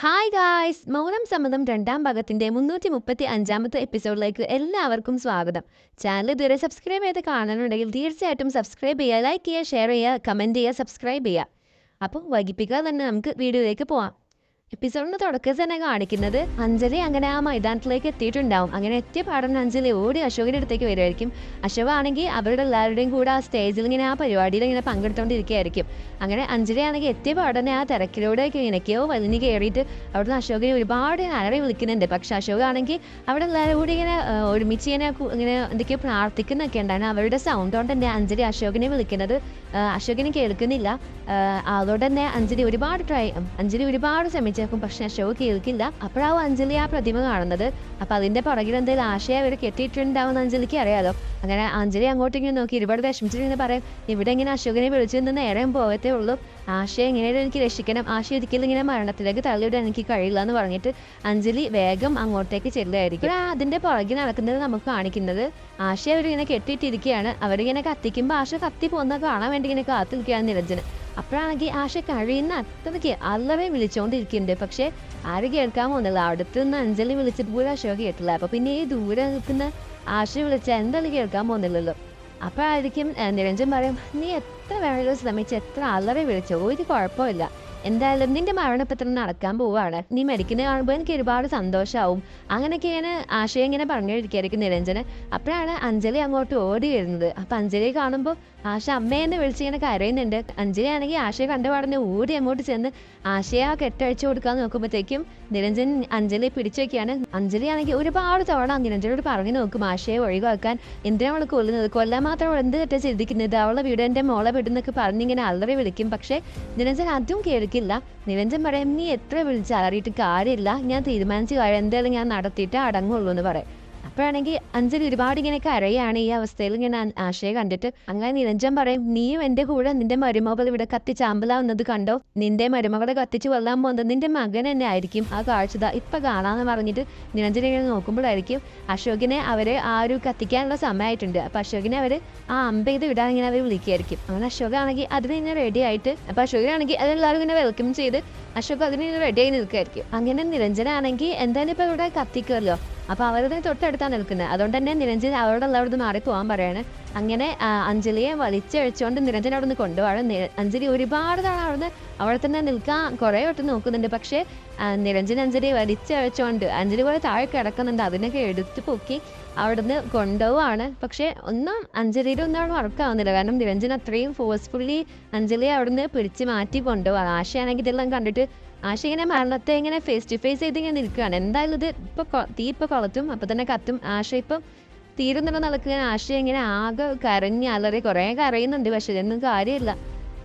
Hi guys മൗനം സമ്മതം രണ്ടാം ഭാഗത്തിന്റെ മുന്നൂറ്റി മുപ്പത്തി അഞ്ചാമത്തെ എപ്പിസോഡിലേക്ക് എല്ലാവർക്കും സ്വാഗതം. ചാനൽ ഇതുവരെ സബ്സ്ക്രൈബ് ചെയ്ത് കാണാനുണ്ടെങ്കിൽ തീർച്ചയായിട്ടും സബ്സ്ക്രൈബ് ചെയ്യുക ലൈക്ക് ചെയ്യുക ഷെയർ ചെയ്യുക കമന്റ് ചെയ്യുക സബ്സ്ക്രൈബ് ചെയ്യുക. അപ്പോൾ വൈകിപ്പിക്കാതെ തന്നെ നമുക്ക് വീഡിയോയിലേക്ക് പോവാം. എപ്പിസോഡിന് തുടക്കത്തിൽ തന്നെ കാണിക്കുന്നത് അഞ്ജലി അങ്ങനെ ആ മൈതാനത്തിലേക്ക് എത്തിയിട്ടുണ്ടാവും. അങ്ങനെ എത്തിയ പാടൻ അഞ്ജലി ഓടി അശോകിന്റെ അടുത്തേക്ക് വരുമായിരിക്കും അശോക് ആണെങ്കിൽ അവരുടെ എല്ലാവരുടെയും കൂടെ ആ സ്റ്റേജിൽ ഇങ്ങനെ ആ പരിപാടിയിൽ ഇങ്ങനെ പങ്കെടുത്തുകൊണ്ടിരിക്കുകയായിരിക്കും അങ്ങനെ അഞ്ജലി ആണെങ്കിൽ എത്തിയ പാടനെ ആ തിരക്കിലൂടെ ഇണക്കിയോ വലിഞ്ഞ് കയറിയിട്ട് അവിടുന്ന് അശോകിനെ ഒരുപാട് അലറി വിളിക്കുന്നുണ്ട്. പക്ഷെ അശോക് ആണെങ്കിൽ അവിടെ എല്ലാവരും കൂടി ഇങ്ങനെ ഒരുമിച്ച് ഇങ്ങനെ ഇങ്ങനെ എന്തൊക്കെയോ പ്രാർത്ഥിക്കുന്നൊക്കെ ഉണ്ടായിരുന്നു അവരുടെ സൗണ്ട് കൊണ്ട് തന്നെ അഞ്ജലി അശോകിനെ വിളിക്കുന്നത് അശോകിനെ കേൾക്കുന്നില്ല. അതുകൊണ്ട് തന്നെ അഞ്ജലി ഒരുപാട് ട്രൈ അഞ്ജലി ഒരുപാട് ശ്രമിച്ചേക്കും പക്ഷെ ഷോ കേൾക്കില്ല. അപ്പോഴാവും അഞ്ജലി ആ പ്രതിമ കാണുന്നത്. അപ്പൊ അതിന്റെ പുറകിൽ എന്തെങ്കിലും ആശയം അവർ കെട്ടിയിട്ടുണ്ടാവുന്ന അഞ്ജലിക്ക് അറിയാലോ. അങ്ങനെ അഞ്ജലി അങ്ങോട്ട് ഇങ്ങനെ നോക്കി ഒരുപാട് വിഷമിച്ചിട്ട് പറയും ഇവിടെ ഇങ്ങനെ അശോകനെ വിളിച്ചു നിന്ന് നേരെ പോകത്തേ ഉള്ളൂ. ആശയം എങ്ങനെയാണ് എനിക്ക് രക്ഷിക്കണം. ആശയം ഒരിക്കലും ഇങ്ങനെ മരണത്തിലേക്ക് തള്ളിവിടാൻ എനിക്ക് കഴിയില്ല എന്ന് പറഞ്ഞിട്ട് അഞ്ജലി വേഗം അങ്ങോട്ടേക്ക് ചെല്ലുകയായിരിക്കും. ആ അതിന്റെ പുറകിൽ നടക്കുന്നത് നമുക്ക് കാണിക്കുന്നത്. ആശയ അവരിങ്ങനെ കെട്ടിയിട്ടിരിക്കുകയാണ്. അവരിങ്ങനെ കത്തിക്കുമ്പോൾ ആശ കത്തി പോകുന്ന കാണാൻ വേണ്ടി ഇങ്ങനെ കാത്തിരിക്കുകയാണ് നിരഞ്ജന് അപ്പോഴാണെങ്കിൽ ആശ കഴിയുന്ന അത്രയ്ക്ക് അല്ലവേ വിളിച്ചുകൊണ്ടിരിക്കുന്നുണ്ട് പക്ഷെ ആര് കേൾക്കാമോ എന്നല്ല അടുത്ത് നിന്ന് അഞ്ജലി വിളിച്ചിട്ട് പോലും അശോക കേട്ടില്ല. അപ്പൊ പിന്നെ ഈ ദൂരെ നിൽക്കുന്ന ആശ വിളിച്ച എന്തായാലും കേൾക്കാൻ പോകുന്നില്ലല്ലോ അപ്പോഴായിരിക്കും നിരഞ്ജൻ പറയും നീ എത്ര വേണമെങ്കിലും ശ്രമിച്ച് എത്ര അല്ലവേ വിളിച്ചോ? ഒരു കുഴപ്പമില്ല. എന്തായാലും നിന്റെ മരണപത്രം നടക്കാൻ പോവാണ്. നീ മരിക്കുന്നത് കാണുമ്പോൾ എനിക്ക് ഒരുപാട് സന്തോഷമാവും അങ്ങനെയൊക്കെ ഇങ്ങനെ ആശയം ഇങ്ങനെ പറഞ്ഞുകൊണ്ടിരിക്കുകയായിരിക്കും നിരഞ്ജന്. അപ്പോഴാണ് അഞ്ജലി അങ്ങോട്ട് ഓടി വരുന്നത്. അപ്പൊ അഞ്ജലിയെ കാണുമ്പോൾ ആശ അമ്മയെന്ന് വിളിച്ച് ഇങ്ങനെ കരയുന്നുണ്ട്. അഞ്ജലിയാണെങ്കിൽ ആശയെ കണ്ടുപാടുന്ന ഓടി അങ്ങോട്ട് ചെന്ന് ആശയെ ആ കെട്ടഴിച്ചു കൊടുക്കാൻ നോക്കുമ്പോഴത്തേക്കും നിരഞ്ജൻ അഞ്ജലി പിടിച്ചു വെക്കുകയാണ്. അഞ്ജലി ആണെങ്കിൽ ഒരുപാട് തവണ നിരഞ്ജനോട് പറഞ്ഞു നോക്കും ആശയെ ഒഴിവാക്കാൻ. എന്തിനാ അവൾ കൊല്ലുന്നത്? കൊല്ലാൻ മാത്രം അവൾ എന്ത് തെറ്റാ ചിന്തിക്കുന്നത്? അവളെ വീട് എന്റെ മോളെ വിടുന്നൊക്കെ പറഞ്ഞിങ്ങനെ അല്ലറി വിളിക്കും. പക്ഷേ നിരഞ്ജൻ അതും കേൾക്കില്ല. നിരഞ്ജൻ പറയും നീ എത്ര വിളിച്ച് അലറിയിട്ട് കാര്യമില്ല. ഞാൻ തീരുമാനിച്ചു കാര്യം. എന്തായാലും ഞാൻ നടത്തിയിട്ട് അടങ്ങുള്ളൂ എന്ന് പറയും. അപ്പോഴാണെങ്കിൽ അഞ്ജലി ഒരുപാട് ഇങ്ങനെ കരയാണ് ഈ അവസ്ഥയിൽ ഇങ്ങനെ ആശയെ കണ്ടിട്ട്. അങ്ങനെ നിരഞ്ജൻ പറയും നീയും എന്റെ കൂടെ നിന്റെ മരുമകൾ ഇവിടെ കത്തി അമ്പലാവുന്നത് കണ്ടോ? നിന്റെ മരുമകളെ കത്തിച്ച് കൊല്ലാൻ പോകുന്നത് നിന്റെ മകൻ തന്നെ ആയിരിക്കും. ആ കാഴ്ചത ഇപ്പൊ കാണാന്ന് പറഞ്ഞിട്ട് നിരഞ്ജൻ ഇങ്ങനെ നോക്കുമ്പോഴായിരിക്കും അശോകിനെ അവരെ ആ ഒരു കത്തിക്കാനുള്ള സമയമായിട്ടുണ്ട്. അപ്പൊ അശോകിനെ അവർ ആ അമ്പ ചെയ്ത് വിടാൻ ഇങ്ങനെ അവർ വിളിക്കുകയായിരിക്കും അങ്ങനെ അശോകാണെങ്കിൽ അതിന് ഇങ്ങനെ റെഡി ആയിട്ട് അപ്പൊ അശോകനാണെങ്കിൽ അതെല്ലാവരും ഇങ്ങനെ വെൽക്കം ചെയ്ത് അശോക് അതിന് റെഡി ആയി നിൽക്കുകയായിരിക്കും അങ്ങനെ നിരഞ്ജനാണെങ്കിൽ എന്തായാലും ഇപ്പൊ ഇവിടെ കത്തിക്കുമല്ലോ അപ്പൊ അവരുടെ തൊട്ടടുത്താണ് നിൽക്കുന്നത് അതുകൊണ്ട് തന്നെ നിരഞ്ജൻ അവരോട് മാറി പോകാൻ പറയാണ്. അങ്ങനെ അഞ്ജലിയെ വലിച്ചഴിച്ചുകൊണ്ട് നിരഞ്ജൻ അവിടെ നിന്ന് കൊണ്ടുപോകാൻ അഞ്ജലി ഒരുപാട് തവണ അവിടുന്ന് അവിടെ തന്നെ നിൽക്കാൻ കുറേ വട്ടം നോക്കുന്നുണ്ട്. പക്ഷേ നിരഞ്ജൻ അഞ്ജലി വലിച്ചഴിച്ചുകൊണ്ട് അഞ്ജലി പോലെ താഴെ കിടക്കുന്നുണ്ട്. അതിനൊക്കെ എടുത്തു പൊക്കി അവിടുന്ന് കൊണ്ടുപോവാണ്. പക്ഷേ ഒന്നും അഞ്ജലിയുടെ ഒന്നും അവിടെ വർക്കാവുന്നില്ല കാരണം നിരഞ്ജൻ അത്രയും ഫോഴ്സ്ഫുള്ളി അഞ്ജലിയെ അവിടുന്ന് പിടിച്ച് മാറ്റി കൊണ്ടുപോകാം ആശയാണെങ്കിൽ ഇതെല്ലാം കണ്ടിട്ട് ആശ ഇങ്ങനെ മരണത്തെ ഇങ്ങനെ ഫേസ് ടു ഫേസ് ചെയ്ത് ഇങ്ങനെ നിൽക്കുകയാണ്. എന്തായാലും ഇത് ഇപ്പൊ തീ ഇപ്പൊ കൊളത്തും അപ്പൊ തന്നെ കത്തും. ആശ ഇപ്പം തീരുന്നുള്ള നിലയ്ക്ക് ആശ ഇങ്ങനെ ആകെ കരഞ്ഞ് അലറി കുറേ കരയുന്നുണ്ട് പക്ഷെ ഇതൊന്നും കാര്യമില്ല.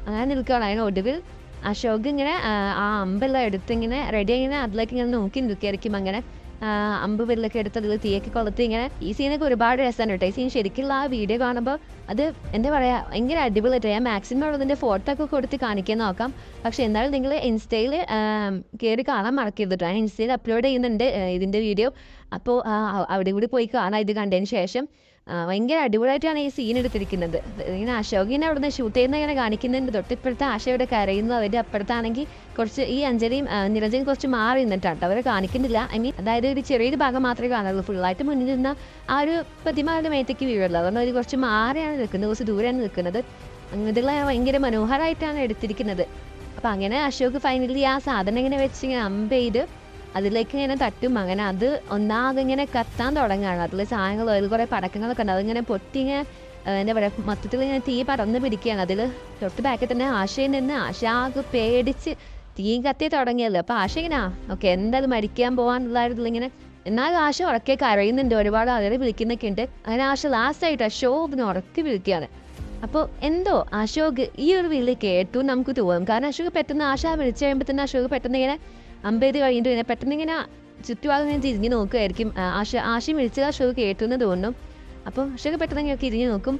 അങ്ങനെ നിൽക്കുകയാണ്. അതിന് ഒടുവിൽ അശോക് ഇങ്ങനെ ആ, അമ്പെല്ലാം എടുത്ത് ഇങ്ങനെ റെഡി ഇങ്ങനെ അതിലേക്ക് ഇങ്ങനെ നോക്കി നിൽക്കുകയായിരിക്കും. അങ്ങനെ അമ്പ് വിരലൊക്കെ എടുത്ത് അതിൽ തീയൊക്കെ കൊളുത്തി ഇങ്ങനെ ഈ സീനൊക്കെ ഒരുപാട് രസമാണ് കേട്ടോ. ഈ സീൻ ശരിക്കുള്ള ആ വീഡിയോ കാണുമ്പോൾ അത് എന്താ പറയാ ഭയങ്കര അടിപൊളിയായിട്ട്. ഞാൻ മാക്സിമം അതിന്റെ ഫോട്ടോ ഒക്കെ കൊടുത്ത് കാണിക്കാൻ നോക്കാം. പക്ഷെ എന്നാലും നിങ്ങൾ ഇൻസ്റ്റയിൽ കയറി കാണാൻ മറക്കരുത് കേട്ടോ. ഞാൻ ഇൻസ്റ്റയിൽ അപ്ലോഡ് ചെയ്യുന്നുണ്ട് ഇതിന്റെ വീഡിയോ. അപ്പോൾ അവിടെ കൂടി പോയി കാണാം ഇത് കണ്ടതിന് ശേഷം. ഭയങ്കര അടിപൊളിയായിട്ടാണ് ഈ സീൻ എടുത്തിരിക്കുന്നത്. ഇങ്ങനെ അശോകിനെ അവിടുന്ന് ഷൂട്ട് ചെയ്യുന്ന ഇങ്ങനെ കാണിക്കുന്നുണ്ട്. തൊട്ടിപ്പുറത്തെ ആശ ഇവിടെ കരയുന്നു. അവരുടെ അപ്പുറത്താണെങ്കിൽ കുറച്ച് ഈ അഞ്ജലിയും നിരഞ്ജനും കുറച്ച് മാറി നിന്നിട്ടാണ് അവർ കാണിക്കുന്നില്ല. ഐ മീൻ അതായത് ഒരു ചെറിയൊരു ഭാഗം മാത്രമേ കാണുള്ളൂ ഫുള്ളായിട്ട് മുന്നിൽ നിന്ന ആ ഒരു പ്രതിമ അവരുടെ മേത്തേക്ക് വീഴുള്ളൂ. അതുകൊണ്ട് അവർ കുറച്ച് മാറിയാണ് നിൽക്കുന്നത്. കുറച്ച് ദൂരെയാണ് നിൽക്കുന്നത്. അങ്ങനെയുള്ള ഭയങ്കര മനോഹരമായിട്ടാണ് എടുത്തിരിക്കുന്നത്. അപ്പം അങ്ങനെ അശോക് ഫൈനലി ആ സാധനം ഇങ്ങനെ വെച്ച് ഇങ്ങനെ അമ്പ് ചെയ്ത് അതിലേക്ക് ഇങ്ങനെ തട്ടും. അങ്ങനെ അത് ഒന്നാകെ ഇങ്ങനെ കത്താൻ തുടങ്ങുകയാണ്. അതിൽ സാധനങ്ങൾ അതിൽ കുറേ പടക്കങ്ങളൊക്കെ ഉണ്ട്. അതിങ്ങനെ പൊട്ടിങ്ങനെ എന്താ പറയുക മൊത്തത്തിൽ ഇങ്ങനെ തീ പറന്ന് പിടിക്കുകയാണ്. അതിൽ തൊട്ട് ബാക്കിൽ തന്നെ ആശയിൽ നിന്ന് ആശ ആകെ പേടിച്ച് തീ കത്തി തുടങ്ങിയല്ലോ. അപ്പൊ ആശ ഇങ്ങനെ ഓക്കെ എന്തായാലും മരിക്കാൻ പോകാനുള്ള ഇങ്ങനെ എന്നാൽ ആശ ഉറക്കെ കരയുന്നുണ്ട്. ഒരുപാട് ആളുകൾ വിളിക്കുന്നൊക്കെ ഉണ്ട്. അങ്ങനെ ആശ ലാസ്റ്റ് ആയിട്ട് അശോകിനെ ഉറക്കി വിളിക്കുകയാണ്. അപ്പോൾ എന്തോ അശോക് ഈ ഒരു വിളി കേട്ടു നമുക്ക് തോന്നും. കാരണം അശോക് പെട്ടെന്ന് ആശ വിളിച്ചു കഴിയുമ്പോൾ തന്നെ അശോക് പെട്ടെന്ന് ഇങ്ങനെ അമ്പത് കഴിഞ്ഞിട്ട് പിന്നെ പെട്ടെന്ന് ഇങ്ങനെ ചുറ്റുപാടും ഞാൻ തിരിഞ്ഞു നോക്കുമായിരിക്കും ആ, ആശ ആശയും വിളിച്ചത് ഷോ കേട്ടു എന്ന് തോന്നുന്നു. അപ്പോൾ അശോക് പെട്ടെന്ന് ഞാൻ തിരിഞ്ഞു നോക്കും.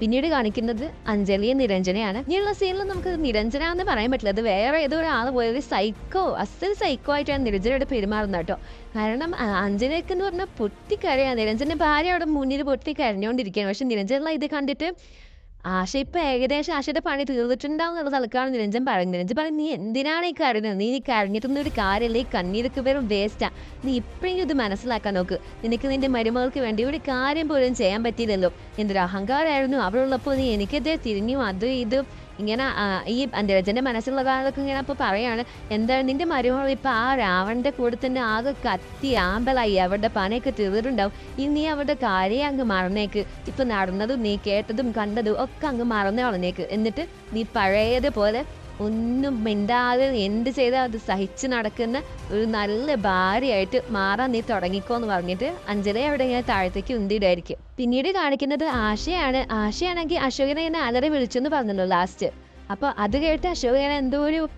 പിന്നീട് കാണിക്കുന്നത് അഞ്ജലിയും നിരഞ്ജനയാണ്. ഇനിയുള്ള സീനിൽ നമുക്ക് നിരഞ്ജന എന്ന് പറയാൻ പറ്റില്ല. അത് വേറെ ഏതോ ഒരാൾ പോയ ഒരു സൈക്കോ അസൽ സൈക്കോ ആയിട്ടാണ് നിരഞ്ജനയുടെ പെരുമാറുന്നത് കേട്ടോ. കാരണം ആ, അഞ്ജനയ്ക്ക് എന്ന് പറഞ്ഞാൽ പൊട്ടിക്കരയാണ് നിരഞ്ജന്റെ ഭാര്യ അവിടെ മുന്നിൽ പൊട്ടി കരഞ്ഞുകൊണ്ടിരിക്കുകയാണ് പക്ഷെ നിരഞ്ജന ഇത് കണ്ടിട്ട് ആശ ഇപ്പൊ ഏകദേശം ആശയുടെ പണി തീർന്നിട്ടുണ്ടാവും എന്നുള്ള തലക്കാണ് നിരഞ്ജൻ പറയുന്നത്. നിരഞ്ജൻ പറയും നീ എന്തിനാണ് ഈ കരുതുന്നത് നീ നീ കരഞ്ഞിട്ടൊന്നും ഒരു കാര്യമില്ല. ഈ കണ്ണീരൊക്കെ വെറും വേസ്റ്റാ നീ ഇപ്പോഴെങ്കിലും ഇത് മനസ്സിലാക്കാൻ നോക്ക്. നിനക്ക് നിന്റെ മരുമകൾക്ക് വേണ്ടി ഒരു കാര്യം പോലും ചെയ്യാൻ പറ്റിയില്ലല്ലോ. എന്തൊരു അഹങ്കാരമായിരുന്നു അവളുള്ളപ്പോൾ നീ എനിക്കെതിരെ തിരിഞ്ഞു അതും ഇത് ഇങ്ങനെ ഈ അന്തരജന്റെ മനസ്സിലുള്ള കാലൊക്കെ ഇങ്ങനെ അപ്പോൾ പറയാണ് എന്താണ് നിന്റെ മരുമകൾ ഇപ്പൊ ആ രാവണന്റെ കൂടെ തന്നെ ആകെ കത്തി ആമ്പലായി അവരുടെ പണിയൊക്കെ തീർന്നിട്ടുണ്ടാവും. ഇനി നീ അവരുടെ കാര്യം അങ്ങ് മറന്നേക്ക്. ഇപ്പൊ നടന്നതും നീ കേട്ടതും കണ്ടതും ഒക്കെ അങ്ങ് മറന്നു കളഞ്ഞേക്ക് എന്നിട്ട് നീ പഴയതുപോലെ ഒന്നും മിണ്ടാതെ എന്ത് ചെയ്താൽ അത് സഹിച്ച് നടക്കുന്ന ഒരു നല്ല ഭാര്യയായിട്ട് മാറാൻ നീ തുടങ്ങിക്കോ എന്ന് പറഞ്ഞിട്ട് അഞ്ജലി അവിടെ ഇങ്ങനെ താഴത്തേക്ക് ഉന്തിയിടായിരിക്കും. പിന്നീട് കാണിക്കുന്നത് ആശയാണ്. ആശയാണെങ്കിൽ അശോകനെ ഇങ്ങനെ അലറി വിളിച്ചെന്ന് പറഞ്ഞല്ലോ ലാസ്റ്റ് അപ്പൊ അത് കേട്ട് അശോകനെ എന്തോ ഒരു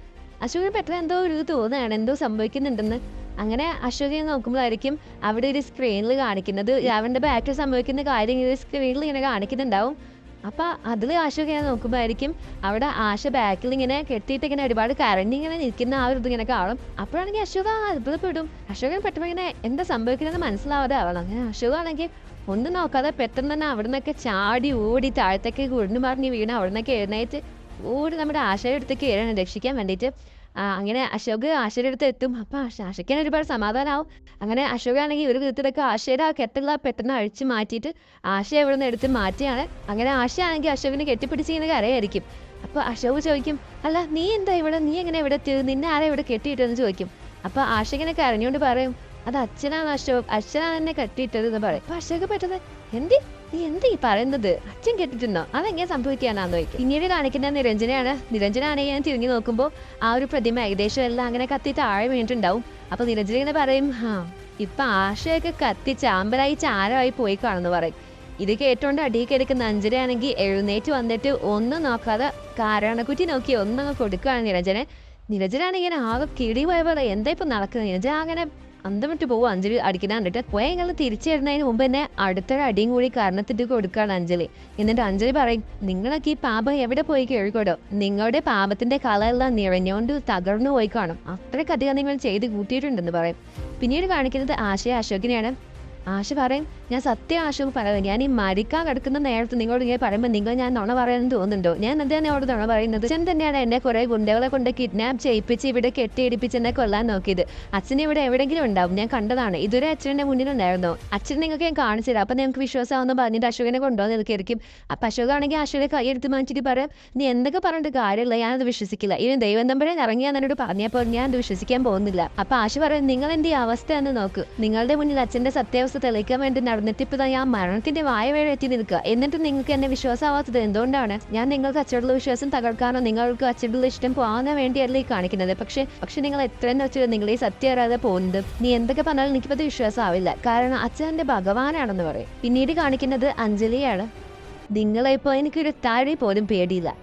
അശോകന് പെട്ടെന്ന് എന്തോ ഒരു തോന്നുകയാണ് എന്തോ സംഭവിക്കുന്നുണ്ടെന്ന്. അങ്ങനെ അശോകനെ നോക്കുമ്പോഴായിരിക്കും അവിടെ ഒരു സ്ക്രീനിൽ കാണിക്കുന്നത്. അവന്റെ ബാക്കിൽ സംഭവിക്കുന്ന കാര്യം സ്ക്രീനിൽ ഇങ്ങനെ കാണിക്കുന്നുണ്ടാവും. അപ്പൊ അതിൽ അശോക് നോക്കുമ്പോ നോക്കുമ്പോഴായിരിക്കും അവിടെ ആശ ബാക്കിൽ ഇങ്ങനെ കെട്ടിയിട്ട് ഇങ്ങനെ ഒരുപാട് കരണ്ടിങ്ങനെ നിൽക്കുന്ന ആ ഒരു ഇത് ഇങ്ങനെ കാണും. അപ്പോഴാണെങ്കിൽ അശോക അത്ഭുതപ്പെടും. അശോകൻ പെട്ടെന്ന് ഇങ്ങനെ എന്താ സംഭവിക്കുന്നതെന്ന് മനസ്സിലാവാതെ ആവണം. അങ്ങനെ അശോകാണെങ്കിൽ ഒന്നും നോക്കാതെ പെട്ടെന്ന് തന്നെ അവിടെ നിന്നൊക്കെ ചാടി ഓടി താഴത്തേക്ക് കുഴിഞ്ഞു മറിഞ്ഞ് വീണ് അവിടെ നിന്നൊക്കെ എഴുന്നേറ്റ് ഓടി നമ്മുടെ ആശയുടെ അടുത്തേക്ക് വരണം. രക്ഷിക്കാൻ വേണ്ടിയിട്ട് അങ്ങനെ അശോക് ആശയുടെ അടുത്ത് എത്തും. അപ്പം ആശയ്ക്കാണ് ഒരുപാട് സമാധാനമാവും അങ്ങനെ അശോകാണെങ്കിൽ ഒരു വിധത്തിലൊക്കെ ആശയുടെ ആ കെട്ടുള്ള പെട്ടെന്ന് അഴിച്ചു മാറ്റിയിട്ട് ആശയ ഇവിടെ നിന്ന് എടുത്ത് മാറ്റിയാണ്. അങ്ങനെ ആശയാണെങ്കിൽ അശോകിനെ കെട്ടിപ്പിടിച്ച് ഇങ്ങനെ കരയായിരിക്കും. അപ്പോൾ അശോക് ചോദിക്കും അല്ല നീ എന്താ ഇവിടെ? നീ എങ്ങനെ ഇവിടെ നിന്നെ ആരാ ഇവിടെ കെട്ടിയിട്ടെന്ന് ചോദിക്കും. അപ്പോൾ ആശ ഇങ്ങനെ പറയും അത് അച്ഛനാണ് അശോക് അച്ഛനാണ് എന്നെ കെട്ടിയിട്ടത് എന്ന് പറയും. അപ്പൊ അശോക് പെട്ടെന്ന് എന്തി? നീ എന്താ ഈ പറയുന്നത്? അച്ഛൻ കെട്ടിട്ടുണ്ടോ? അതെങ്ങനെ സംഭവിക്കാനാന്ന് ചോദിക്കും. പിന്നീട് കാണിക്കുന്ന നിരഞ്ജനയാണ്. നിരഞ്ജനാണെങ്കിൽ ഞാൻ തിരിഞ്ഞു നോക്കുമ്പോൾ ആ ഒരു പ്രതിമ ഏകദേശം എല്ലാം അങ്ങനെ കത്തി താഴെ വീണിട്ടുണ്ടാവും. അപ്പൊ നിരഞ്ജന ഇങ്ങനെ പറയും ഹാ ഇപ്പൊ ആശയൊക്കെ കത്തി ചാമ്പലായി ചാരമായി പോയി കാണുന്നു പറയും. ഇത് കേട്ടോണ്ട് അടിയിൽ കിടക്കുന്ന അഞ്ചരയാണെങ്കിൽ എഴുന്നേറ്റ് വന്നിട്ട് ഒന്നും നോക്കാതെ കാരണക്കുറ്റി നോക്കി ഒന്നങ്ങ് കൊടുക്കുകയാണ് നിരഞ്ജനെ. നിരഞ്ജനാണെങ്കിൽ ആകെ കിടി പോയ പോലെ എന്താ ഇപ്പൊ നടക്കുന്നത്? നിരഞ്ജന അങ്ങനെ അന്തം വിട്ട് പോവും അഞ്ജലി അടിക്കുന്ന കണ്ടിട്ട്. പോയ ഞങ്ങൾ തിരിച്ചു വരുന്നതിന് മുമ്പ് തന്നെ അടുത്തൊരു അടിയും കൂടി കാരണത്തിട്ട് കൊടുക്കുകയാണ് അഞ്ജലി. എന്നിട്ട് അഞ്ജലി പറയും നിങ്ങളൊക്കെ ഈ പാപം എവിടെ പോയി കേൾക്കോടോ നിങ്ങളുടെ പാപത്തിന്റെ കളയെല്ലാം നിറഞ്ഞോണ്ട് തകർന്നു പോയി കാണും. അത്രയ്ക്കധികം നിങ്ങൾ ചെയ്ത് കൂട്ടിയിട്ടുണ്ടെന്ന് പറയും. പിന്നീട് കാണിക്കുന്നത് ആശയ അശോകിനെയാണ്. ആശ പറയും ഞാൻ സത്യം ആശയം പറയുന്നത് ഞാൻ ഈ മരിക്കാൻ കിടക്കുന്ന നേരത്ത് നിങ്ങളോട് ഇങ്ങനെ പറയുമ്പോൾ നിങ്ങൾ ഞാൻ നുണ പറയാൻ തോന്നുന്നുണ്ടോ? ഞാൻ എന്താണ് അവിടെ നുണ പറയുന്നത്? അച്ഛൻ തന്നെയാണ് എന്നെ കുറെ ഗുണ്ടകളെ കൊണ്ട് കിഡ്നാപ്പ് ചെയ്യിപ്പിച്ച് ഇവിടെ കെട്ടിയിടിപ്പിച്ച് എന്നെ കൊല്ലാൻ നോക്കിയത്. അച്ഛൻ ഇവിടെ എവിടെയെങ്കിലും ഉണ്ടാവും. ഞാൻ കണ്ടതാണ്. ഇതുവരെ അച്ഛന്റെ മുന്നിലുണ്ടായിരുന്നു? അച്ഛൻ നിങ്ങൾക്ക് ഞാൻ കാണിച്ചു തരാം. അപ്പം നിങ്ങൾക്ക് വിശ്വാസമാവുന്ന പറഞ്ഞിട്ട് അശോകനെ കൊണ്ടുവന്ന് നിൽക്കായിരിക്കും അപ്പം അശോകാണെങ്കിൽ അശോകനെ കൈയെടുത്ത് മാറ്റിട്ട് പറയാം. നീ എന്തൊക്കെ പറഞ്ഞിട്ട് കാര്യമില്ല ഞാനത് വിശ്വസിക്കില്ല. ഇനി ദൈവം തമ്പരെ ഇറങ്ങിയാൽ എന്നോട് പറഞ്ഞപ്പോൾ ഞാൻ അത് വിശ്വസിക്കാൻ പോകുന്നില്ല. അപ്പം ആശു പറയും നിങ്ങൾ എന്റെ ഈ അവസ്ഥ എന്ന് നോക്ക്. നിങ്ങളുടെ മുന്നിൽ അച്ഛന്റെ സത്യാവസ്ഥ തെളിയിക്കാൻ വേണ്ടി നടന്നിട്ട് ഇപ്പൊ ഞാൻ മരണത്തിന്റെ വായ വേഴ എത്തി നിൽക്കുക. എന്നിട്ട് നിങ്ങൾക്ക് എന്നെ വിശ്വാസമാവാത്തത് എന്തുകൊണ്ടാണ്? ഞാൻ നിങ്ങൾക്ക് അച്ചടുള്ള വിശ്വാസം തകർക്കാനോ നിങ്ങൾക്ക് അച്ചടുള്ള ഇഷ്ടം പോകാനോ വേണ്ടിയല്ല കാണിക്കുന്നത്. പക്ഷെ പക്ഷെ നിങ്ങൾ എത്രയെന്ന് വെച്ചാൽ നിങ്ങൾ ഈ സത്യം അറിയാതെ പോകുന്നത്? നീ എന്തൊക്കെ പറഞ്ഞാലും എനിക്കിപ്പത് വിശ്വാസമാവില്ല. കാരണം അച്ഛന്റെ ഭഗവാനാണെന്ന് പറയും. പിന്നീട് കാണിക്കുന്നത് അഞ്ജലിയാണ്. നിങ്ങളെ ഇപ്പോൾ എനിക്കൊരു താഴെ പോലും പേടിയില്ല.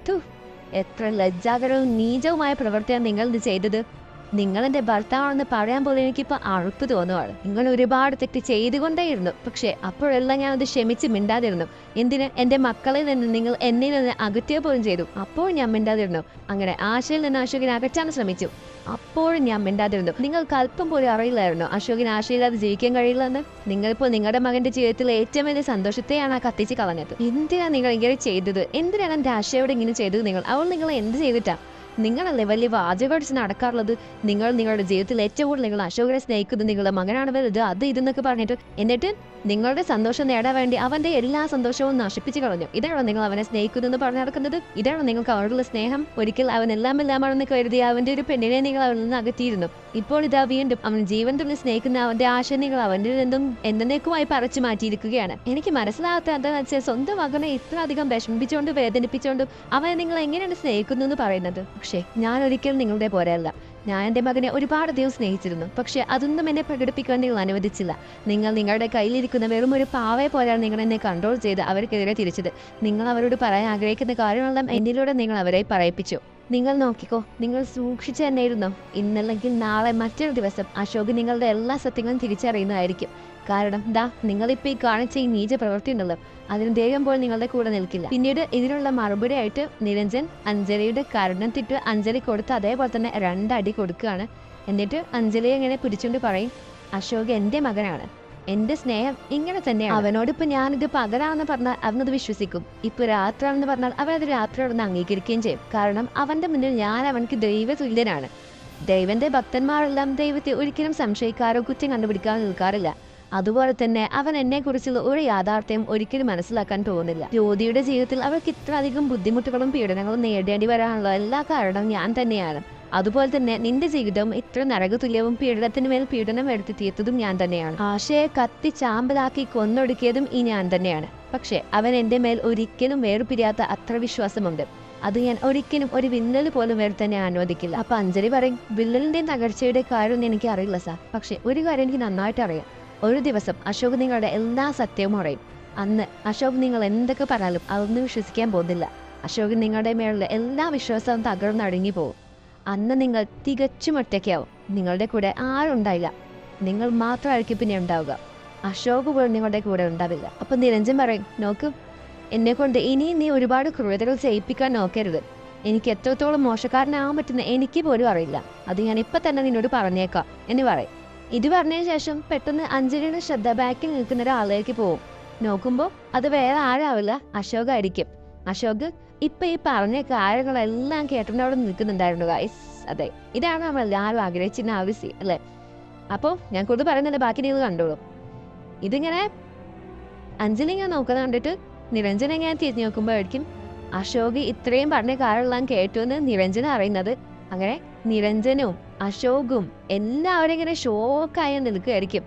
എത്ര ലജ്ജാകരവും നീചവുമായ പ്രവർത്തിയാണ് നിങ്ങൾ ഇത് ചെയ്തത്. നിങ്ങൾ എന്റെ ഭർത്താവാണെന്ന് പറയാൻ പോലും എനിക്കിപ്പോൾ അഴുപ്പ് തോന്നുവാണ്. നിങ്ങൾ ഒരുപാട് തെറ്റ് ചെയ്തുകൊണ്ടേയിരുന്നു. പക്ഷേ അപ്പോഴെല്ലാം ഞാൻ അത് ക്ഷമിച്ച് മിണ്ടാതിരുന്നു. എന്തിന്? എന്റെ മക്കളിൽ നിന്ന് നിങ്ങൾ എന്നിൽ നിന്ന് അകറ്റുക പോലും ചെയ്തു. അപ്പോൾ ഞാൻ മിണ്ടാതിരുന്നു. അങ്ങനെ ആശയിൽ നിന്ന് അശോകിനെ അകറ്റാൻ ശ്രമിച്ചു. അപ്പോഴും ഞാൻ മിണ്ടാതിരുന്നു. നിങ്ങൾക്ക് അല്പം പോലും അറിയില്ലായിരുന്നു? അശോകിന് ആശയില്ലാതെ ജീവിക്കാൻ കഴിയില്ലെന്ന്? നിങ്ങളിപ്പോൾ നിങ്ങളുടെ മകന്റെ ജീവിതത്തിലെ ഏറ്റവും വലിയ സന്തോഷത്തെയാണ് ആ കത്തിച്ച് കളഞ്ഞത്. എന്തിനാണ് നിങ്ങൾ ഇങ്ങനെ ചെയ്തത്? എന്തിനാണ് എന്റെ ആശയോട് ഇങ്ങനെ ചെയ്തത് നിങ്ങൾ? അവൾ നിങ്ങളെ എന്ത് ചെയ്തിട്ടാ? നിങ്ങളല്ലേ വലിയ വാചകടിച്ച് നടക്കാറുള്ളത്? നിങ്ങൾ നിങ്ങളുടെ ജീവിതത്തിൽ ഏറ്റവും കൂടുതൽ നിങ്ങൾ അശോകനെ സ്നേഹിക്കുന്നത് നിങ്ങളുടെ മകനാണ് വലുത് അത് ഇതെന്നൊക്കെ പറഞ്ഞിട്ട് എന്നിട്ട് നിങ്ങളുടെ സന്തോഷം നേടാൻ വേണ്ടി അവന്റെ എല്ലാ സന്തോഷവും നശിപ്പിച്ചു കളഞ്ഞു. ഇതാണോ നിങ്ങൾ അവനെ സ്നേഹിക്കുന്നതെന്ന് പറഞ്ഞു നടക്കുന്നത്? ഇതാണോ നിങ്ങൾക്ക് അവരുടെ സ്നേഹം? ഒരിക്കൽ അവൻ എല്ലാം എല്ലാമാണെന്ന് കരുതി അവന്റെ ഒരു പെണ്ണിനെ നിങ്ങൾ അവനിൽ നിന്ന് അകറ്റിയിരുന്നു. ഇപ്പോൾ ഇതാ വീണ്ടും അവൻ ജീവൻ തുള്ളി സ്നേഹിക്കുന്ന അവന്റെ ആശങ്കകൾ അവന്റെ നിന്നും എന്നേക്കുമായി പറിച്ചു മാറ്റിയിരിക്കുകയാണ്. എനിക്ക് മനസ്സിലാകാത്ത എന്താണെന്ന് വെച്ചാൽ സ്വന്തം മകനെ ഇത്ര അധികം വിഷമിപ്പിച്ചുകൊണ്ടും വേദനിപ്പിച്ചുകൊണ്ടും അവനെ നിങ്ങൾ എങ്ങനെയാണ് സ്നേഹിക്കുന്നു എന്ന് പറയുന്നത്? പക്ഷേ ഞാൻ ഒരിക്കലും നിങ്ങളുടെ പോലെയല്ല. ഞാൻ എന്റെ മകനെ ഒരുപാട് അധികം സ്നേഹിച്ചിരുന്നു. പക്ഷേ അതൊന്നും എന്നെ പ്രകടിപ്പിക്കാൻ നിങ്ങൾ അനുവദിച്ചില്ല. നിങ്ങൾ നിങ്ങളുടെ കയ്യിലിരിക്കുന്ന വെറും ഒരു പാവയെ പോലെയാണ് നിങ്ങൾ എന്നെ കൺട്രോൾ ചെയ്ത് അവർക്കെതിരെ തിരിച്ചത്. നിങ്ങൾ അവരോട് പറയാൻ ആഗ്രഹിക്കുന്ന കാര്യങ്ങളെല്ലാം എന്നിലൂടെ നിങ്ങൾ അവരെ പറയിപ്പിച്ചു. നിങ്ങൾ നോക്കിക്കോ നിങ്ങൾ സൂക്ഷിച്ചു തന്നെ ഇരുന്നോ ഇന്നല്ലെങ്കിൽ നാളെ മറ്റൊരു ദിവസം അശോക് നിങ്ങളുടെ എല്ലാ സത്യങ്ങളും തിരിച്ചറിയുന്നതായിരിക്കും. കാരണം ദാ നിങ്ങളിപ്പോൾ ഈ കാണിച്ച ഈ നീച പ്രവൃത്തി ഉണ്ടല്ലോ അതിന് ദേഹം പോലും നിങ്ങളുടെ കൂടെ നിൽക്കില്ല. പിന്നീട് ഇതിനുള്ള മറുപടി ആയിട്ട് നിരഞ്ജൻ അഞ്ജലിയുടെ കരുണം തിട്ട് അഞ്ജലി കൊടുത്ത് അതേപോലെ തന്നെ രണ്ടടി കൊടുക്കുകയാണ്. എന്നിട്ട് അഞ്ജലിയെ ഇങ്ങനെ പിടിച്ചുകൊണ്ട് പറയും അശോക് എന്റെ മകനാണ്. എന്റെ സ്നേഹം ഇങ്ങനെ തന്നെയാണ്. അവനോട് ഇപ്പൊ ഞാനിത് പകരാന്ന് പറഞ്ഞാൽ അവനത് വിശ്വസിക്കും. ഇപ്പൊ രാത്രിയാണെന്ന് പറഞ്ഞാൽ അവൻ അത് രാത്രിയോടൊന്ന് അംഗീകരിക്കുകയും ചെയ്യും. കാരണം അവന്റെ മുന്നിൽ ഞാൻ അവനക്ക് ദൈവതുല്യനാണ്. ദൈവന്റെ ഭക്തന്മാരെല്ലാം ദൈവത്തെ ഒരിക്കലും സംശയിക്കാറോ കുറ്റം കണ്ടുപിടിക്കാൻ നിൽക്കാറില്ല. അതുപോലെ തന്നെ അവൻ എന്നെ കുറിച്ചുള്ള ഒരു യാഥാർത്ഥ്യം ഒരിക്കലും മനസ്സിലാക്കാൻ പോകുന്നില്ല. ജ്യോതിയുടെ ജീവിതത്തിൽ അവൾക്ക് ഇത്രയധികം ബുദ്ധിമുട്ടുകളും പീഡനങ്ങളും നേരിടേണ്ടി വരാനുള്ള എല്ലാ കാരണവും ഞാൻ തന്നെയാണ്. അതുപോലെ തന്നെ നിന്റെ ജീവിതം ഇത്ര നരകതുല്യവും പീഡനത്തിന് മേൽ പീഡനം എടുത്ത് തീർത്തതും ഞാൻ തന്നെയാണ്. ആശയെ കത്തി ചാമ്പലാക്കി കൊന്നൊടുക്കിയതും ഈ ഞാൻ തന്നെയാണ്. പക്ഷേ അവൻ എന്റെ മേൽ ഒരിക്കലും വേർപിരിയാത്ത അത്ര വിശ്വാസമുണ്ട്. അത് ഞാൻ ഒരിക്കലും ഒരു വില്ലൽ പോലും വേറെ തന്നെ അനുവദിക്കില്ല അപ്പൊ അഞ്ജലി പറയും വില്ലലിന്റെയും തകർച്ചയുടെ കാര്യമൊന്നും എനിക്ക് അറിയില്ല സാർ. പക്ഷെ ഒരു കാര്യം എനിക്ക് നന്നായിട്ട് അറിയാം. ഒരു ദിവസം അശോക് നിങ്ങളുടെ എല്ലാ സത്യവും അറിയും അന്ന് അശോക് നിങ്ങൾ എന്തൊക്കെ പറഞ്ഞാലും അതൊന്നും വിശ്വസിക്കാൻ പോകുന്നില്ല. അശോക് നിങ്ങളുടെ മേലുള്ള എല്ലാ വിശ്വാസവും തകർന്നടങ്ങി പോകും അന്ന് നിങ്ങൾ തികച്ചും ഒറ്റയ്ക്കാവും. നിങ്ങളുടെ കൂടെ ആരും ഉണ്ടായില്ല. നിങ്ങൾ മാത്രമായിരിക്കും പിന്നെ ഉണ്ടാവുക. അശോക് പോലും നിങ്ങളുടെ കൂടെ ഉണ്ടാവില്ല. അപ്പൊ നിരഞ്ജൻ പറയും നോക്ക് എന്നെ കൊണ്ട് ഇനിയും നീ ഒരുപാട് ക്രൂരതകൾ ചെയ്യിപ്പിക്കാൻ നോക്കരുത്. എനിക്ക് എത്രത്തോളം മോശക്കാരനാവാൻ പറ്റുന്ന എനിക്ക് പോലും അറിയില്ല. അത് ഞാൻ ഇപ്പൊ തന്നെ നിന്നോട് പറഞ്ഞേക്കാം എന്ന് പറയും. ഇത് പറഞ്ഞതിന് ശേഷം പെട്ടെന്ന് അഞ്ജലിയുടെ ശ്രദ്ധ ബാക്കിൽ നിൽക്കുന്ന ഒരാളിലേക്ക് പോകും നോക്കുമ്പോൾ അത് വേറെ ആരാവില്ല അശോകായിരിക്കും. അശോക് ഇപ്പൊ ഈ പറഞ്ഞ കാര്യങ്ങളെല്ലാം കേട്ടിട്ട് അവിടെ നിൽക്കുന്നുണ്ടായിരുന്നു ഗൈസ് അതെ ഇതാണ് നമ്മൾ എല്ലാവരും ആഗ്രഹിച്ചിരുന്ന ആവശ്യം അല്ലെ? അപ്പോൾ ഞാൻ കൂടുതൽ പറയുന്നില്ല ബാക്കി നിങ്ങൾ കണ്ടോളൂ. ഇതിങ്ങനെ അഞ്ജലി ഞാൻ നോക്കുന്ന കണ്ടിട്ട് നിരഞ്ജന ഇങ്ങനെ തിരിഞ്ഞു നോക്കുമ്പോഴായിരിക്കും അശോക് ഇത്രയും പറഞ്ഞ കാര്യമെല്ലാം കേട്ടു എന്ന് നിരഞ്ജന അറിയുന്നത്. അങ്ങനെ നിരഞ്ജനും അശോകും എല്ലാവരും ഇങ്ങനെ ഷോക്കായി നിൽക്കുകയായിരിക്കും.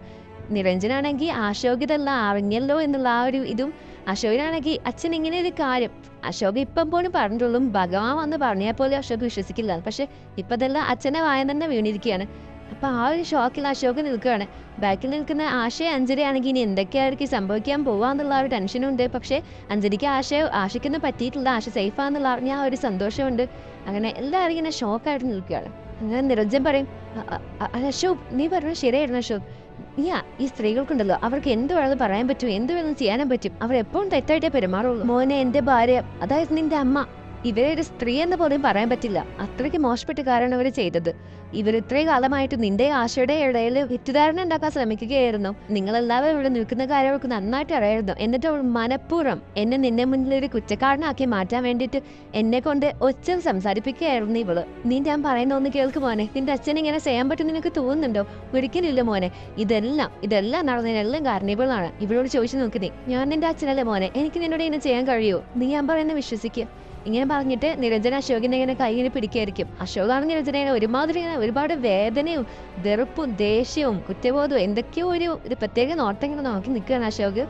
നിരഞ്ജനാണെങ്കിൽ അശോക് ഇതെല്ലാം അറിഞ്ഞല്ലോ എന്നുള്ള ആ ഒരു ഇതും അശോകിനാണെങ്കിൽ അച്ഛൻ ഇങ്ങനെ ഒരു കാര്യം അശോക് ഇപ്പം പോലും പറഞ്ഞിട്ടുള്ളൂ ഭഗവാൻ വന്ന് പറഞ്ഞാൽ പോലും അശോക് വിശ്വസിക്കില്ല. പക്ഷെ ഇപ്പൊ അതെല്ലാം അച്ഛനെ വായം തന്നെ വീണിരിക്കുകയാണ്. അപ്പൊ ആ ഒരു ഷോക്കിൽ അശോക് നിൽക്കുകയാണ്. ബാക്കിൽ നിൽക്കുന്ന ആശയ അഞ്ജലി ആണെങ്കിൽ ഇനി എന്തൊക്കെയായിരിക്കും സംഭവിക്കാൻ പോവാന്നുള്ള ആ ഒരു ടെൻഷനുണ്ട്. പക്ഷേ അഞ്ജലിക്ക് ആശയ ആശയ്ക്കൊന്നും പറ്റിയിട്ടില്ല. ആശ സേഫാന്നുള്ള അറിഞ്ഞ ആ ഒരു സന്തോഷമുണ്ട്. അങ്ങനെ എല്ലാവരും ഇങ്ങനെ ഷോക്കായിട്ട് നിൽക്കുകയാണ്. അങ്ങനെ നിരഞ്ജൻ പറയും "അ- അ- അ- അശോക് നീ പറഞ്ഞു ശരിയായിരുന്നു അശോക്. ആ- ഈ സ്ത്രീകൾക്കുണ്ടല്ലോ അവർക്ക് എന്ത് വേണമെന്ന് പറയാൻ പറ്റും എന്ത് വേണമെന്ന് ചെയ്യാനും പറ്റും അവർ എപ്പോഴും തെറ്റായിട്ടേ പെരുമാറുള്ളൂ. മോനെ എന്റെ ഭാര്യ അതായത് നിന്റെ അമ്മ ഇവരെ ഒരു സ്ത്രീ എന്ന് പോലും പറയാൻ പറ്റില്ല. അത്രയ്ക്ക് മോശപ്പെട്ട കാരണം അവർ ചെയ്തത്. ഇവർ ഇത്രയും കാലമായിട്ട് നിന്റെ ആശയുടെ ഇടയിൽ തെറ്റിദ്ധാരണ ഉണ്ടാക്കാൻ ശ്രമിക്കുകയായിരുന്നു. നിങ്ങളെല്ലാവരും ഇവിടെ നിൽക്കുന്ന കാര്യം അവൾക്ക് നന്നായിട്ട് അറിയായിരുന്നു എന്നിട്ട് അവൾ മനഃപൂർവം എന്നെ നിന്നെ മുന്നിൽ ഒരു കുറ്റക്കാരനാക്കി മാറ്റാൻ വേണ്ടിയിട്ട് എന്നെ കൊണ്ട് ഒച്ച സംസാരിപ്പിക്കുകയായിരുന്നു ഇവൾ. നീ ഞാൻ പറയുന്ന ഒന്ന് കേൾക്ക് മോനെ. നിന്റെ അച്ഛൻ ഇങ്ങനെ ചെയ്യാൻ പറ്റും നിനക്ക് തോന്നുന്നുണ്ടോ? ഒരിക്കലില്ല മോനെ. ഇതെല്ലാം ഇതെല്ലാം നടന്നതിനെല്ലാം കാരണീബിളാണ് ഇവളോട് ചോദിച്ചു നോക്ക് നീ. ഞാൻ നിന്റെ അച്ഛനല്ലേ മോനെ? എനിക്ക് നിന്നോട് ഇങ്ങനെ ചെയ്യാൻ കഴിയുമോ? നീ ഞാൻ പറയുന്നത് വിശ്വസിക്കുക ഇങ്ങനെ പറഞ്ഞിട്ട് നിരഞ്ജന അശോകിനെ ഇങ്ങനെ കൈ ഇങ്ങനെ പിടിക്കായിരിക്കും അശോകാണ് നിരഞ്ജന ഒരുമാതിരി ഇങ്ങനെ ഒരുപാട് വേദനയും വെറുപ്പും ദേഷ്യവും കുറ്റബോധവും എന്തൊക്കെയോ ഒരു ഒരു പ്രത്യേക നോട്ടം ഇങ്ങനെ നോക്കി നിൽക്കുകയാണ് അശോക്.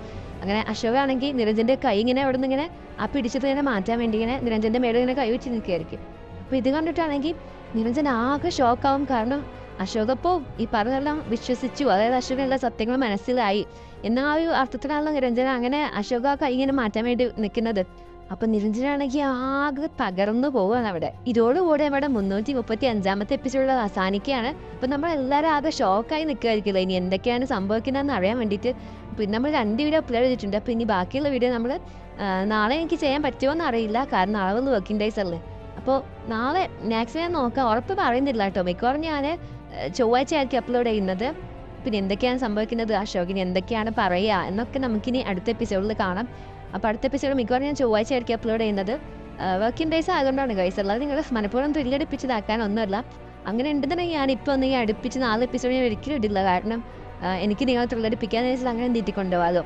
അങ്ങനെ അശോകാണെങ്കിൽ നിരഞ്ജന്റെ കൈ ഇങ്ങനെ അവിടെ നിന്ന് ഇങ്ങനെ ആ പിടിച്ചത് ഇങ്ങനെ മാറ്റാൻ വേണ്ടി ഇങ്ങനെ നിരഞ്ജന്റെ മേലെ ഇങ്ങനെ കൈ വെച്ച് നിൽക്കുകയായിരിക്കും. അപ്പോൾ ഇത് കണ്ടിട്ടാണെങ്കിൽ നിരഞ്ജൻ ആകെ ഷോക്കാവും. കാരണം അശോക് അപ്പോൾ ഈ പറഞ്ഞതെല്ലാം വിശ്വസിച്ചു. അതായത് അശോകൻ എല്ലാ സത്യങ്ങളും മനസ്സിലായി. എന്ന ആ ഒരു അർത്ഥത്തിലാണല്ലോ നിരഞ്ജന അങ്ങനെ അശോക കൈ ഇങ്ങനെ മാറ്റാൻ വേണ്ടി നിൽക്കുന്നത്. അപ്പൊ നിരഞ്ജനാണെങ്കിൽ ആകെ തകർന്നു പോവാണ് അവിടെ. ഇതോടുകൂടെ നമ്മുടെ മുന്നൂറ്റി മുപ്പത്തി അഞ്ചാമത്തെ എപ്പിസോഡ് അവസാനിക്കുകയാണ്. അപ്പൊ നമ്മൾ എല്ലാവരും ആകെ ഷോക്കായി നിൽക്കുമായിരിക്കില്ല ഇനി എന്തൊക്കെയാണ് സംഭവിക്കുന്നതെന്ന് അറിയാൻ വേണ്ടിയിട്ട് പിന്നെ നമ്മൾ രണ്ട് വീഡിയോ അപ്ലോഡ് ചെയ്തിട്ടുണ്ട്. അപ്പൊ ഇനി ബാക്കിയുള്ള വീഡിയോ നമ്മൾ നാളെ എനിക്ക് ചെയ്യാൻ പറ്റുമോ എന്ന് അറിയില്ല കാരണം ഒന്ന് വർക്കിംഗ് ഡേയ്സ് അല്ലേ. അപ്പോൾ നാളെ മാക്സിമം നോക്കാം. ഉറപ്പ് പറയുന്നില്ല കേട്ടോ. മിക്കവാറും ഞാൻ ചൊവ്വാഴ്ച ആയിരിക്കും അപ്ലോഡ് ചെയ്യുന്നത്. പിന്നെ എന്തൊക്കെയാണ് സംഭവിക്കുന്നത്? അശോകിന് എന്തൊക്കെയാണ് പറയുക? എന്നൊക്കെ നമുക്കിനി അടുത്ത എപ്പിസോഡിൽ കാണാം. അപ്പോൾ അടുത്ത എപ്പിസോഡ് മിക്കവാറും ഞാൻ ചൊവ്വാഴ്ച ആയിരിക്കും അപ്ലോഡ് ചെയ്യുന്നത് വർക്കിംഗ് ഡേയ്സ് ആയതുകൊണ്ടാണ് ഗൈസ് അല്ലാതെ നിങ്ങൾ മനഃപൂർവം ത്രില്ലടിപ്പിച്ചതാക്കാനൊന്നുമല്ല അങ്ങനെ ഉണ്ടെന്നുണ്ടെങ്കിൽ ഞാൻ ഇപ്പോൾ ഒന്ന് ഈ അടുപ്പിച്ച് നാല് എപ്പിസോഡ് ഞാൻ ഒരിക്കലും ഇടില്ല. കാരണം എനിക്ക് നിങ്ങൾ തുള്ളടിപ്പിക്കാന്ന് വെച്ചാൽ അങ്ങനെ നീട്ടിക്കൊണ്ടുപോകാമല്ലോ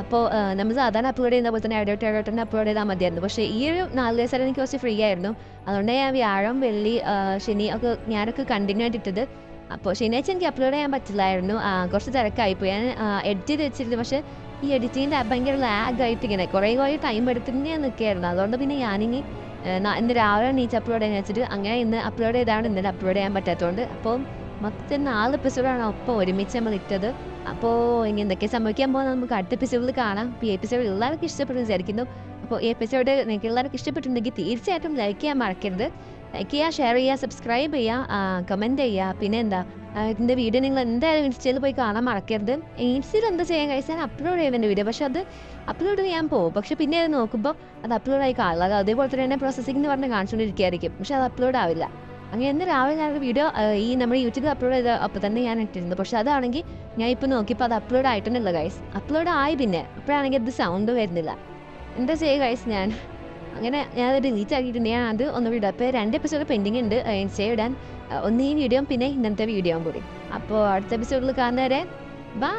അപ്പോൾ നമ്മൾ സാധാരണ അപ്ലോഡ് ചെയ്യുന്ന പോലെ തന്നെ ഇടവിട്ട് ഇടവിട്ട് അപ്ലോഡ് ചെയ്താൽ മതിയായിരുന്നു. പക്ഷേ ഈ ഒരു നാല് ദിവസം എനിക്ക് കുറച്ച് ഫ്രീ ആയിരുന്നു. അതുകൊണ്ട് ഞാൻ വ്യാഴം വെള്ളി ശനി ഒക്കെ ഞാനൊക്കെ കണ്ടിന്യൂ ആയിട്ട് ഇട്ടത്. അപ്പോൾ ശനിയാഴ്ച എനിക്ക് അപ്ലോഡ് ചെയ്യാൻ പറ്റില്ലായിരുന്നു. കുറച്ച് തിരക്കായിപ്പോയി. ഞാൻ എഡിറ്റ് ചെയ്ത് വെച്ചിരുന്നു. പക്ഷേ ഈ എഡിറ്റിങ്ങിന്റെ ഭയങ്കര ലാഗ് ആയിട്ട് ഇങ്ങനെ കുറേ കുറേ ടൈം എടുത്തിട്ട് നിൽക്കുകയായിരുന്നു അതുകൊണ്ട് പിന്നെ ന- ഇന്ന് രാവിലെ നീച്ച് അപ്ലോഡ് ചെയ്യാൻ വെച്ചിട്ട് അങ്ങനെ ഇന്ന് അപ്ലോഡ് ചെയ്താണ്. ഇന്നലെ അപ്ലോഡ് ചെയ്യാൻ പറ്റാത്തതുകൊണ്ട് അപ്പോൾ മൊത്തം നാല് എപ്പിസോഡാണ് ഒപ്പം ഒരുമിച്ച് നമ്മൾ ഇട്ടത്. അപ്പോൾ ഇനി എന്തൊക്കെ സംഭവിക്കാൻ പോകുന്നത് നമുക്ക് അടുത്ത എപ്പിസോഡിൽ കാണാം. ഈ എപ്പിസോഡ് എല്ലാവർക്കും ഇഷ്ടപ്പെടുന്നു വിചാരിക്കുന്നു. അപ്പോൾ ഈ എപ്പിസോഡ് നിങ്ങൾക്ക് എല്ലാവർക്കും ഇഷ്ടപ്പെട്ടിട്ടുണ്ടെങ്കിൽ തീർച്ചയായിട്ടും ലൈക്ക് ചെയ്യാൻ മറക്കരുത്. ലൈക്ക് ചെയ്യുക ഷെയർ ചെയ്യുക സബ്സ്ക്രൈബ് ചെയ്യുക കമന്റ് ചെയ്യുക. പിന്നെ എന്താ? ഇതിന്റെ വീഡിയോ നിങ്ങൾ എന്തായാലും ഇൻസ്റ്റയിൽ പോയി കാണാൻ മറക്കരുത്. ഇൻസ്റ്റയിൽ എന്താ ചെയ്യാൻ കഴിച്ചാൽ അപ്ലോഡ് ചെയ്യുന്നുണ്ട് വീഡിയോ പക്ഷെ അത് അപ്ലോഡ് ചെയ്യാൻ പോകും. പക്ഷെ പിന്നെ അത് നോക്കുമ്പോൾ അത് അപ്ലോഡ് ആയി കാണില്ല അത് അതേപോലെ തന്നെ പ്രോസസ്സിംഗ് എന്ന് പറഞ്ഞ് കാണിച്ചുകൊണ്ടിരിക്കുകയായിരിക്കും. പക്ഷെ അത് അപ്ലോഡ് ആവില്ല. അങ്ങനെ ഇന്ന് രാവിലെ ഞാൻ വീഡിയോ ഈ നമ്മുടെ യൂട്യൂബിൽ അപ്ലോഡ് ചെയ്ത അപ്പോൾ തന്നെ ഞാൻ ഇട്ടിരുന്നു. പക്ഷെ അതാണെങ്കിൽ ഞാൻ ഇപ്പോൾ നോക്കിയപ്പോൾ അത് അപ്ലോഡ് ആയിട്ടുണ്ടല്ലോ ഗൈസ് അപ്ലോഡ് ആയി പിന്നെ. അപ്പോഴാണെങ്കിൽ അത് സൗണ്ട് വരുന്നില്ല. എന്താ ചെയ്യുക ഗൈസ് ഞാൻ? അങ്ങനെ ഞാൻ അത് ഡിലീറ്റ് ആക്കിയിട്ടുണ്ട്. ഞാൻ അത് ഒന്ന് വിടാം. അപ്പോൾ രണ്ട് എപ്പിസോഡ് പെൻഡിങ് ഉണ്ട്. ഇൻസ്റ്റ ഇടാൻ. ഒന്ന് ഈ വീഡിയോ പിന്നെ ഇന്നത്തെ വീഡിയോയും കൂടി. അപ്പോൾ അടുത്ത എപ്പിസോഡിൽ കാണുന്നവരെ ബൈ